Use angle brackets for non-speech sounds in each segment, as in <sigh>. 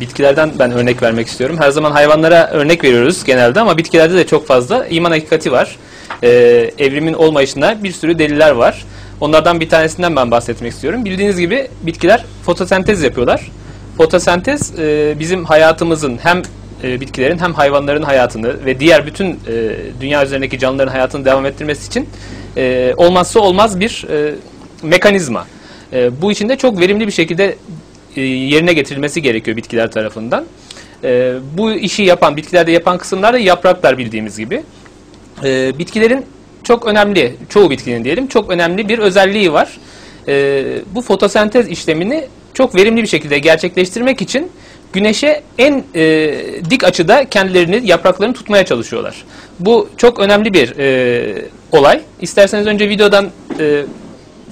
bitkilerden ben örnek vermek istiyorum. Her zaman hayvanlara örnek veriyoruz genelde ama bitkilerde de çok fazla iman hakikati var. E, evrimin olmayışına bir sürü deliller var. Onlardan bir tanesinden ben bahsetmek istiyorum. Bildiğiniz gibi bitkiler fotosentez yapıyorlar. Fotosentez e, bizim hayatımızın hem e, bitkilerin hem hayvanların hayatını ve diğer bütün e, dünya üzerindeki canlıların hayatını devam ettirmesi için e, olmazsa olmaz bir e, mekanizma. E, bu için de çok verimli bir şekilde e, yerine getirilmesi gerekiyor bitkiler tarafından. E, bu işi yapan, bitkilerde yapan kısımlar da yapraklar bildiğimiz gibi. E, bitkilerin çok önemli, çoğu bitkinin diyelim, çok önemli bir özelliği var. Bu fotosentez işlemini çok verimli bir şekilde gerçekleştirmek için güneşe en e, dik açıda kendilerini, yapraklarını tutmaya çalışıyorlar. Bu çok önemli bir e, olay. İsterseniz önce videodan e,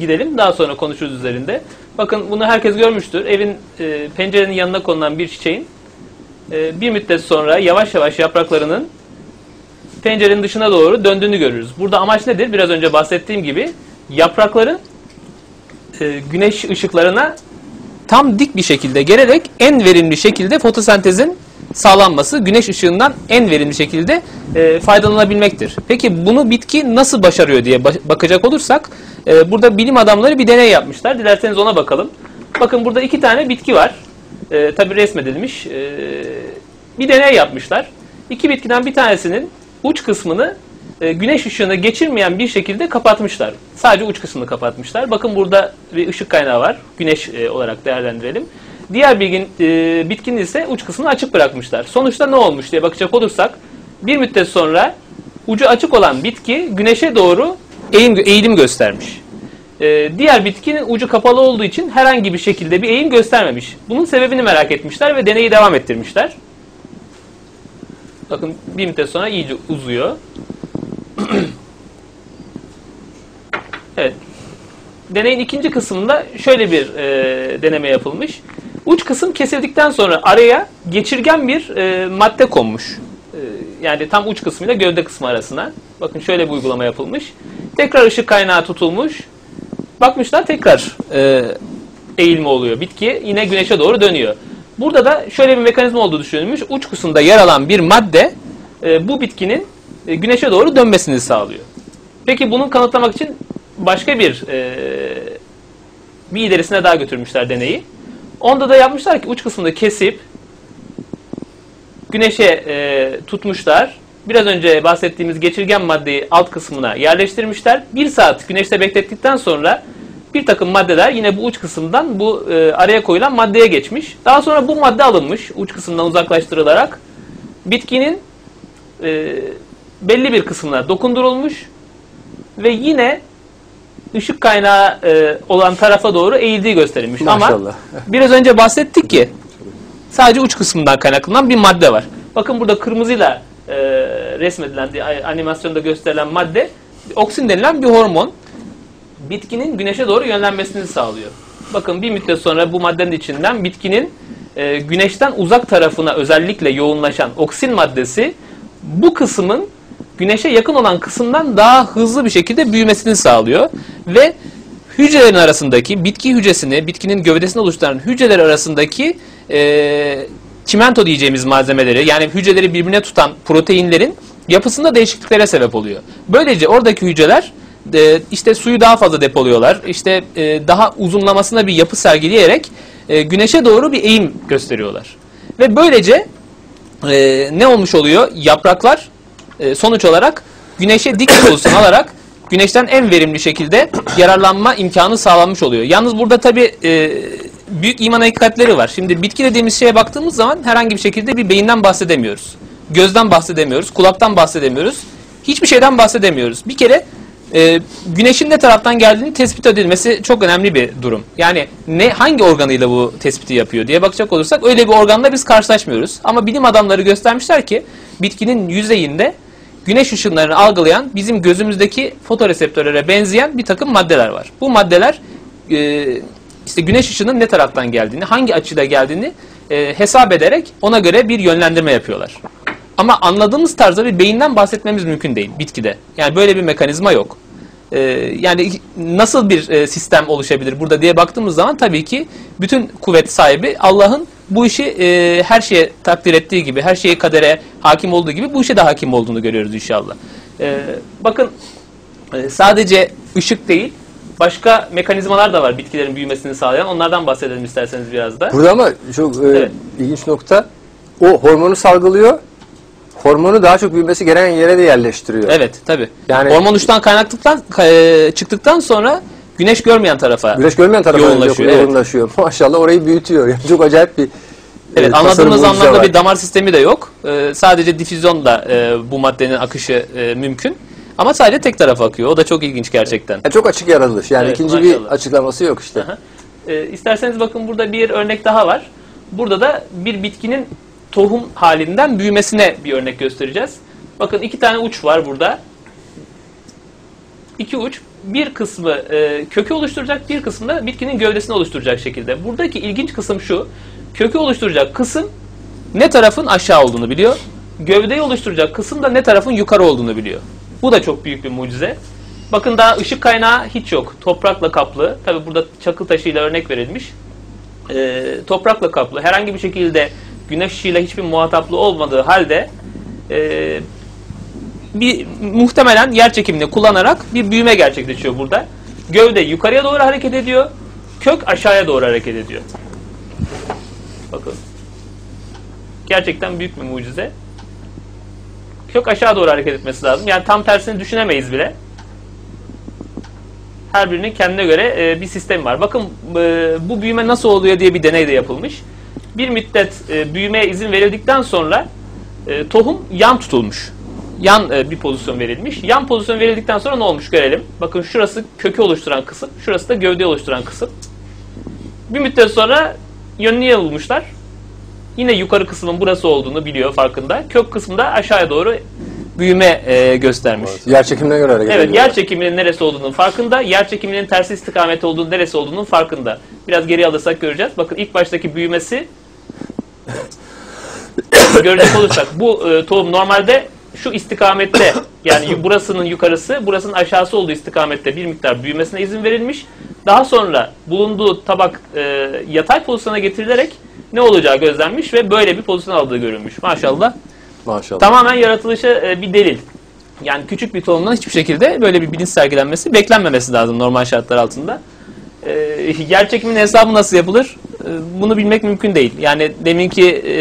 gidelim, daha sonra konuşuruz üzerinde. Bakın bunu herkes görmüştür. Evin e, pencerenin yanına konulan bir çiçeğin e, bir müddet sonra yavaş yavaş yapraklarının pencerenin dışına doğru döndüğünü görürüz. Burada amaç nedir? Biraz önce bahsettiğim gibi yaprakların e, güneş ışıklarına tam dik bir şekilde gelerek en verimli şekilde fotosentezin sağlanması, güneş ışığından en verimli şekilde e, faydalanabilmektir. Peki bunu bitki nasıl başarıyor diye bakacak olursak, e, burada bilim adamları bir deney yapmışlar. Dilerseniz ona bakalım. Bakın burada iki tane bitki var. E, tabii resmedilmiş. E, bir deney yapmışlar. İki bitkiden bir tanesinin uç kısmını e, güneş ışığını geçirmeyen bir şekilde kapatmışlar. Sadece uç kısmını kapatmışlar. Bakın burada bir ışık kaynağı var. Güneş e, olarak değerlendirelim. Diğer bilgin, e, bitkinin ise uç kısmını açık bırakmışlar. Sonuçta ne olmuş diye bakacak olursak bir müddet sonra ucu açık olan bitki güneşe doğru eğim, eğilim göstermiş. E, diğer bitkinin ucu kapalı olduğu için herhangi bir şekilde bir eğim göstermemiş. Bunun sebebini merak etmişler ve deneyi devam ettirmişler. Bakın bir müddet sonra iyice uzuyor. <clears throat> evet. Deneyin ikinci kısmında şöyle bir e, deneme yapılmış. Uç kısım kesildikten sonra araya geçirgen bir e, madde konmuş. E, yani tam uç kısmıyla gövde kısmı arasına. Bakın şöyle bir uygulama yapılmış. Tekrar ışık kaynağı tutulmuş. Bakmışlar tekrar e, eğilme oluyor. Bitki yine güneşe doğru dönüyor. Burada da şöyle bir mekanizma olduğu düşünülmüş. Uç kısımda yer alan bir madde e, bu bitkinin e, güneşe doğru dönmesini sağlıyor. Peki bunu kanıtlamak için başka bir e, bir ilerisine daha götürmüşler deneyi. Onda da yapmışlar ki uç kısmını kesip güneşe e, tutmuşlar. Biraz önce bahsettiğimiz geçirgen maddeyi alt kısmına yerleştirmişler. Bir saat güneşte beklettikten sonra bir takım maddeler yine bu uç kısımdan bu e, araya koyulan maddeye geçmiş. Daha sonra bu madde alınmış uç kısımdan uzaklaştırılarak bitkinin e, belli bir kısmına dokundurulmuş ve yine ışık kaynağı e, olan tarafa doğru eğildiği gösterilmiş. Maşallah. Ama biraz önce bahsettik ki sadece uç kısmından kaynaklanan bir madde var. Bakın burada kırmızıyla e, resmedilen, animasyonda gösterilen madde oksin denilen bir hormon. Bitkinin güneşe doğru yönlenmesini sağlıyor. Bakın bir müddet sonra bu maddenin içinden bitkinin e, güneşten uzak tarafına özellikle yoğunlaşan oksin maddesi bu kısmın güneşe yakın olan kısımdan daha hızlı bir şekilde büyümesini sağlıyor. Ve hücrelerin arasındaki bitki hücresini, bitkinin gövdesini oluşturan hücreler arasındaki e, çimento diyeceğimiz malzemeleri yani hücreleri birbirine tutan proteinlerin yapısında değişikliklere sebep oluyor. Böylece oradaki hücreler e, işte suyu daha fazla depoluyorlar. İşte e, daha uzunlamasına bir yapı sergileyerek e, güneşe doğru bir eğim gösteriyorlar. Ve böylece e, ne olmuş oluyor? Yapraklar e, sonuç olarak güneşe dik pozisyon <coughs> alarak güneşten en verimli şekilde yararlanma imkanı sağlanmış oluyor. Yalnız burada tabi e, büyük iman hakikatleri var. Şimdi bitki dediğimiz şeye baktığımız zaman herhangi bir şekilde bir beyinden bahsedemiyoruz. Gözden bahsedemiyoruz, kulaktan bahsedemiyoruz. Hiçbir şeyden bahsedemiyoruz. Bir kere e, güneşin ne taraftan geldiğini tespit edilmesi çok önemli bir durum. Yani ne hangi organıyla bu tespiti yapıyor diye bakacak olursak öyle bir organla biz karşılaşmıyoruz. Ama bilim adamları göstermişler ki bitkinin yüzeyinde güneş ışınlarını algılayan bizim gözümüzdeki fotoreseptörlere benzeyen bir takım maddeler var. Bu maddeler e, işte güneş ışının ne taraftan geldiğini, hangi açıda geldiğini e, hesap ederek ona göre bir yönlendirme yapıyorlar. Ama anladığımız tarzda bir beyinden bahsetmemiz mümkün değil bitkide. Yani böyle bir mekanizma yok. Ee, yani nasıl bir e, sistem oluşabilir burada diye baktığımız zaman tabii ki bütün kuvvet sahibi Allah'ın bu işi e, her şeye takdir ettiği gibi, her şeye kadere hakim olduğu gibi bu işe de hakim olduğunu görüyoruz inşallah. E, bakın e, sadece ışık değil, başka mekanizmalar da var bitkilerin büyümesini sağlayan. Onlardan bahsedelim isterseniz biraz da. Burada ama çok e, Evet. ilginç nokta o hormonu salgılıyor. Hormonu daha çok büyümesi gereken yere de yerleştiriyor. Evet, tabii. Yani- Hormon uçtan kaynaklıktan e, çıktıktan sonra güneş görmeyen tarafa. Güneş görmeyen tarafa Yoğunlaşıyor, evet. yoğunlaşıyor. <laughs> Maşallah orayı büyütüyor. Yani çok acayip bir Evet, e, anladığımız mucize anlamda var. bir damar sistemi de yok. E, sadece difüzyonla e, bu maddenin akışı e, mümkün. Ama sadece tek tarafa akıyor. O da çok ilginç gerçekten. Yani çok açık yaratılış. Yani Evet, ikinci maşallah. bir açıklaması yok işte. Aha. E, isterseniz bakın burada bir örnek daha var. Burada da bir bitkinin tohum halinden büyümesine bir örnek göstereceğiz. Bakın iki tane uç var burada. İki uç. Bir kısmı e, kökü oluşturacak, bir kısmı da bitkinin gövdesini oluşturacak şekilde. Buradaki ilginç kısım şu. Kökü oluşturacak kısım ne tarafın aşağı olduğunu biliyor. Gövdeyi oluşturacak kısım da ne tarafın yukarı olduğunu biliyor. Bu da çok büyük bir mucize. Bakın daha ışık kaynağı hiç yok. Toprakla kaplı. Tabi burada çakıl taşıyla örnek verilmiş. Ee, toprakla kaplı. Herhangi bir şekilde güneş ışığıyla hiçbir muhataplı olmadığı halde e, bir muhtemelen yer çekimini kullanarak bir büyüme gerçekleşiyor burada. Gövde yukarıya doğru hareket ediyor. Kök aşağıya doğru hareket ediyor. Bakın. Gerçekten büyük bir mucize. Kök aşağı doğru hareket etmesi lazım. Yani tam tersini düşünemeyiz bile. Her birinin kendine göre e, bir sistemi var. Bakın e, bu büyüme nasıl oluyor diye bir deney de yapılmış. Bir müddet e, büyümeye izin verildikten sonra tohum yan tutulmuş. Yan e, bir pozisyon verilmiş. Yan pozisyon verildikten sonra ne olmuş görelim. Bakın şurası kökü oluşturan kısım, şurası da gövdeyi oluşturan kısım. Bir müddet sonra yönünü bulmuşlar. Yine yukarı kısmın burası olduğunu biliyor farkında. Kök kısmında aşağıya doğru büyüme e, göstermiş. Yer çekimine göre hareket Evet, ediyorlar. yer çekiminin neresi olduğunun farkında, yer çekiminin tersi istikamet olduğunu neresi olduğunun farkında. Biraz geri alırsak göreceğiz. Bakın ilk baştaki büyümesi <laughs> görecek olursak bu e, tohum normalde şu istikamette yani burasının yukarısı, burasının aşağısı olduğu istikamette bir miktar büyümesine izin verilmiş. Daha sonra bulunduğu tabak e, yatay pozisyona getirilerek ne olacağı gözlenmiş ve böyle bir pozisyon aldığı görülmüş. Maşallah. Maşallah. Tamamen yaratılışa e, bir delil. Yani küçük bir tohumdan hiçbir şekilde böyle bir bilinç sergilenmesi beklenmemesi lazım normal şartlar altında. E, yer çekiminin hesabı nasıl yapılır? E, bunu bilmek mümkün değil. Yani deminki e,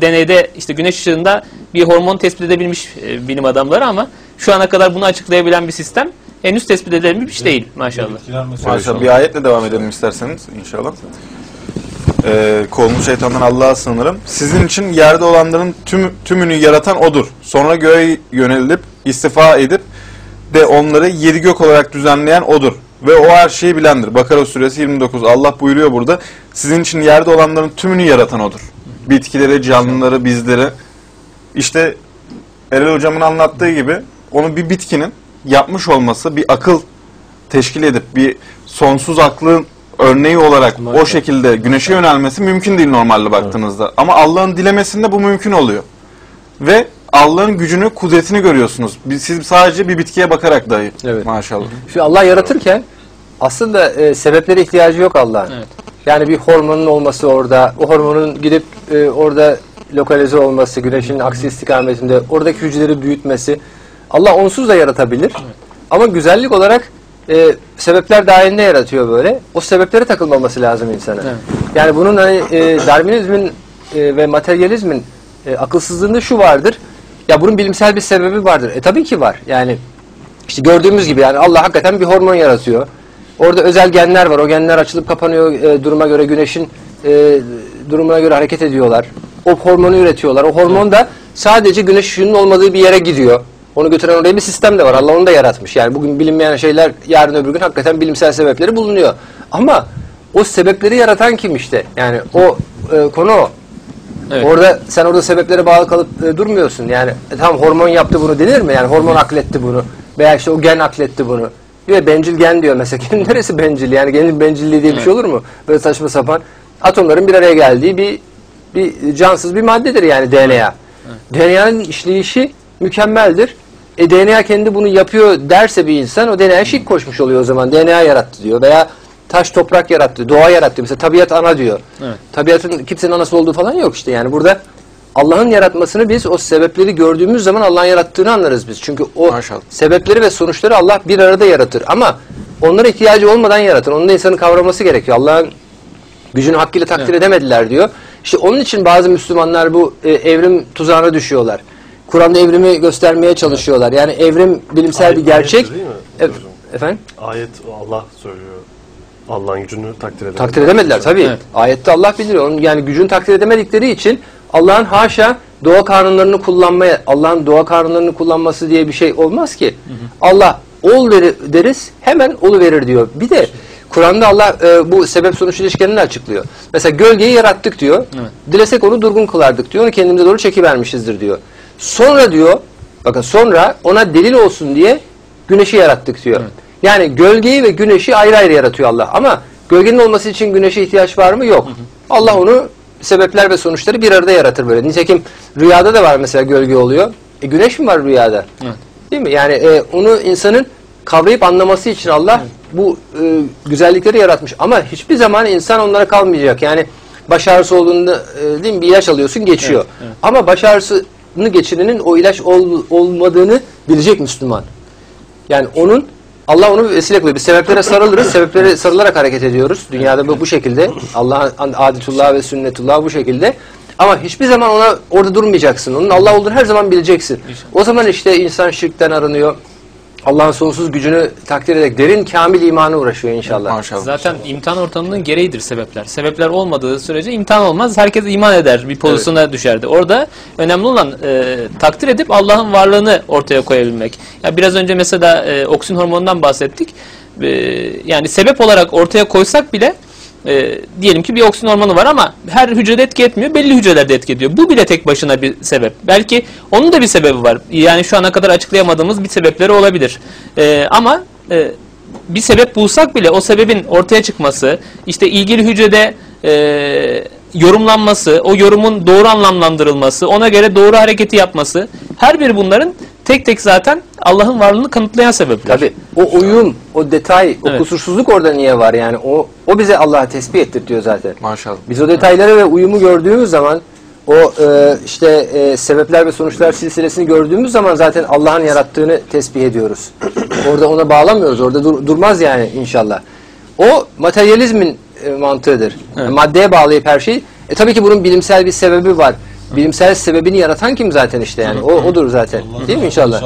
deneyde işte güneş ışığında bir hormon tespit edebilmiş e, bilim adamları ama şu ana kadar bunu açıklayabilen bir sistem henüz tespit edilebilmiş değil maşallah. Maşallah bir ayetle devam edelim isterseniz inşallah. Ee, kolunu şeytandan Allah'a sığınırım. Sizin için yerde olanların tüm, tümünü yaratan O'dur. Sonra göğe yönelip istifa edip de onları yedi gök olarak düzenleyen O'dur. Ve O her şeyi bilendir. Bakara suresi 29. Allah buyuruyor burada. Sizin için yerde olanların tümünü yaratan O'dur. Bitkileri, canlıları, bizleri. İşte Erel hocamın anlattığı gibi onu bir bitkinin yapmış olması bir akıl teşkil edip bir sonsuz aklın örneği olarak o şekilde güneşe yönelmesi mümkün değil normalde baktığınızda. Ama Allah'ın dilemesinde bu mümkün oluyor. Ve Allah'ın gücünü, kudretini görüyorsunuz. Siz sadece bir bitkiye bakarak dahi. Evet. Maşallah. Şu Allah yaratırken aslında e, sebeplere ihtiyacı yok Allah'ın. Evet. Yani bir hormonun olması orada, o hormonun gidip e, orada lokalize olması, güneşin aksi istikametinde oradaki hücreleri büyütmesi. Allah onsuz da yaratabilir. Ama güzellik olarak e, sebepler dahilinde yaratıyor böyle. O sebeplere takılmaması lazım insana. Evet. Yani bunun hani e, Darwinizmin e, ve materyalizmin e, akılsızlığında şu vardır. Ya bunun bilimsel bir sebebi vardır. E tabii ki var. Yani işte gördüğümüz gibi yani Allah hakikaten bir hormon yaratıyor. Orada özel genler var. O genler açılıp kapanıyor e, duruma göre güneşin e, durumuna göre hareket ediyorlar. O hormonu üretiyorlar. O hormon da sadece güneş ışığının olmadığı bir yere gidiyor. Onu götüren oraya bir sistem de var. Allah onu da yaratmış. Yani bugün bilinmeyen şeyler yarın öbür gün hakikaten bilimsel sebepleri bulunuyor. Ama o sebepleri yaratan kim işte? Yani o e, konu o. Evet. Orada sen orada sebeplere bağlı kalıp e, durmuyorsun. Yani e, tamam hormon yaptı bunu denir mi? Yani hormon akletti bunu. Veya işte o gen akletti bunu. Diyor bencil gen diyor mesela. <laughs> Genin neresi bencil? Yani genin bencilliği diye bir şey olur mu? Böyle saçma sapan. Atomların bir araya geldiği bir bir cansız bir maddedir yani DNA. DNA'nın işleyişi mükemmeldir. E DNA kendi bunu yapıyor derse bir insan o DNA'ya şirk koşmuş oluyor o zaman. DNA yarattı diyor. Veya taş toprak yarattı, doğa yarattı. Mesela tabiat ana diyor. Evet. Tabiatın kimsenin anası olduğu falan yok işte. Yani burada Allah'ın yaratmasını biz o sebepleri gördüğümüz zaman Allah'ın yarattığını anlarız biz. Çünkü o Maşallah. sebepleri ve sonuçları Allah bir arada yaratır. Ama onlara ihtiyacı olmadan yaratır. Onu da insanın kavraması gerekiyor. Allah'ın gücünü hakkıyla takdir Evet. edemediler diyor. İşte onun için bazı Müslümanlar bu e, evrim tuzağına düşüyorlar. Kur'an'da evrimi göstermeye çalışıyorlar. Yani evrim bilimsel Ayet- bir gerçek. değil mi E- efendim? Ayet Allah söylüyor. Allah'ın gücünü takdir edemediler. Takdir edemediler tabii. Evet. Ayette Allah biliyor. Onun yani gücünü takdir edemedikleri için Allah'ın haşa doğa kanunlarını kullanmaya, Allah'ın doğa kanunlarını kullanması diye bir şey olmaz ki. Allah ol deri- deriz hemen olu verir diyor. Bir de Kur'an'da Allah e, bu sebep sonuç ilişkilerini açıklıyor. Mesela gölgeyi yarattık diyor. Evet. Dilesek onu durgun kılardık diyor. Onu kendimize doğru çekivermişizdir diyor. Sonra diyor, bakın sonra ona delil olsun diye güneşi yarattık diyor. Yani gölgeyi ve güneşi ayrı ayrı yaratıyor Allah. Ama gölgenin olması için güneşe ihtiyaç var mı? Yok. Allah onu sebepler ve sonuçları bir arada yaratır böyle. Nitekim rüyada da var mesela gölge oluyor. E güneş mi var rüyada? Evet. Değil mi? Yani e, onu insanın kavrayıp anlaması için Allah bu e, güzellikleri yaratmış. Ama hiçbir zaman insan onlara kalmayacak. Yani baş ağrısı olduğunda e, değil mi, bir ilaç alıyorsun geçiyor. Evet, evet. Ama baş ağrısını geçirenin o ilaç ol- olmadığını bilecek Müslüman. Yani onun Allah onu vesile kılıyor. Biz sebeplere sarılırız. Sebeplere sarılarak hareket ediyoruz. Dünyada bu, bu şekilde. Allah'ın adetullah ve sünnetullah bu şekilde. Ama hiçbir zaman ona orada durmayacaksın. Onun Allah olduğunu her zaman bileceksin. O zaman işte insan şirkten arınıyor. Allah'ın sonsuz gücünü takdir ederek derin kamil imana uğraşıyor inşallah. Maşallah. Zaten imtihan ortamının gereğidir sebepler. Sebepler olmadığı sürece imtihan olmaz. Herkes iman eder. Bir pozisyona düşerdi. Orada önemli olan e, takdir edip Allah'ın varlığını ortaya koyabilmek. Ya biraz önce mesela e, oksin hormonundan bahsettik. E, yani sebep olarak ortaya koysak bile e, diyelim ki bir oksin hormonu var ama her hücrede etki etmiyor. Belli hücrelerde etki ediyor. Bu bile tek başına bir sebep. Belki onun da bir sebebi var. Yani şu ana kadar açıklayamadığımız bir sebepleri olabilir. E, ama e, bir sebep bulsak bile o sebebin ortaya çıkması, işte ilgili hücrede e, yorumlanması, o yorumun doğru anlamlandırılması, ona göre doğru hareketi yapması, her biri bunların tek tek zaten Allah'ın varlığını kanıtlayan sebepler. Tabii o uyum, o detay, o Evet. kusursuzluk orada niye var yani? O o bize Allah'a tesbih ettirtiyor zaten. Maşallah. Biz o detayları ve uyumu gördüğümüz zaman o e, işte e, sebepler ve sonuçlar silsilesini gördüğümüz zaman zaten Allah'ın yarattığını tesbih ediyoruz. <clears throat> Orada ona bağlamıyoruz. Orada dur- durmaz yani inşallah. O materyalizmin e, mantığıdır. Evet. Maddeye bağlayıp her şey. E tabii ki bunun bilimsel bir sebebi var. Bilimsel sebebini yaratan kim zaten işte yani. O odur zaten. Değil mi inşallah?